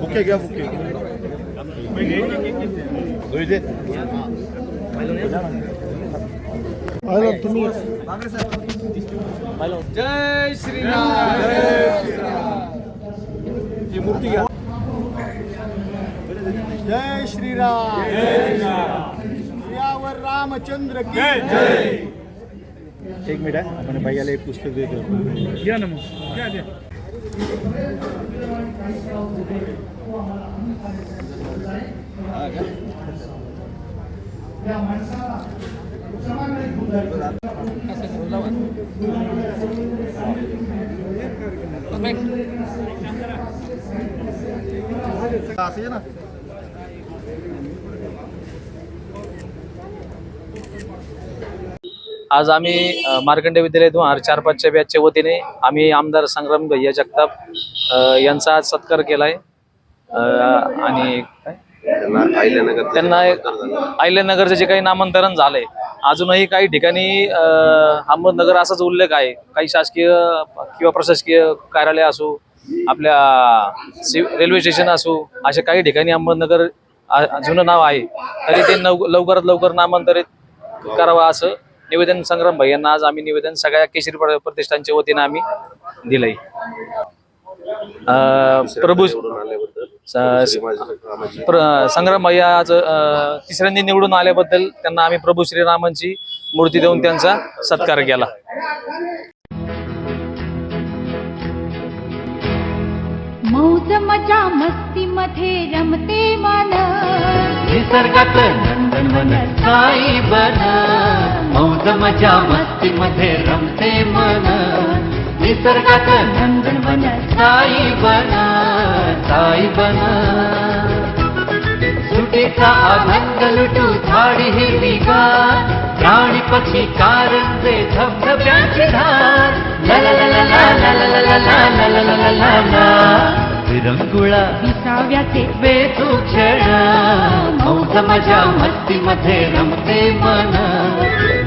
Bouquet घ्या bouquet तुम्ही जय श्रीराम ही मूर्ती घ्या जय श्रीराम श्रीयावर रामचंद्र की एक मिनिट आहे आपण भैयाला एक पुस्तक देतो. या ना मग. या माणसाला समाधानिक होऊन जाईल ना आज आम्ही मार्कंडे विद्यालय दोन चार पाचच्या बॅचच्या वतीने आम्ही आमदार संग्राम भैया जगताप यांचा आज सत्कार केलाय. अ, आणि काय? त्यांना अहिल्यानगरचं जे काही नामांतरण झालंय अजूनही काही ठिकाणी अहमदनगर असाच उल्लेख आहे. काही शासकीय किंवा प्रशासकीय कार्यालय असो आपल्या रेल्वे स्टेशन असो अशा काही ठिकाणी अहमदनगर जुनं नाव आहे तरी ते लवकरात लवकर नामांतरित करावं असं निवेदन संग्राम भैयांना आज आम्ही निवेदन सगळ्या केशरी प्र- प्रतिष्ठानच्या वतीनं आम्ही दिलंय. अं, प्रभू संग्राम भैया आज अं, तिसऱ्यांदा निवडून आल्याबद्दल त्यांना आम्ही प्रभू श्रीरामांची मूर्ती देऊन त्यांचा सत्कार केला. मौज मजा मस्ती मध्ये रमते मन निसर्गात नंदनवन साई बन मौज मजा मस्ती मध्ये रमते मन निसर्गात नंदन बन साई बना साई बना सुटीचा आनंद लुटू झाडी हिरवीगार प्राणी पक्षी कारंजे धबधब्यांची धार ला ला ला ला ला ला ला ला ला ला ला ला ला ला ला विरंगुळा विसाव्याचे बेतू क्षण मौज मजा मस्ती मध्ये रमते मन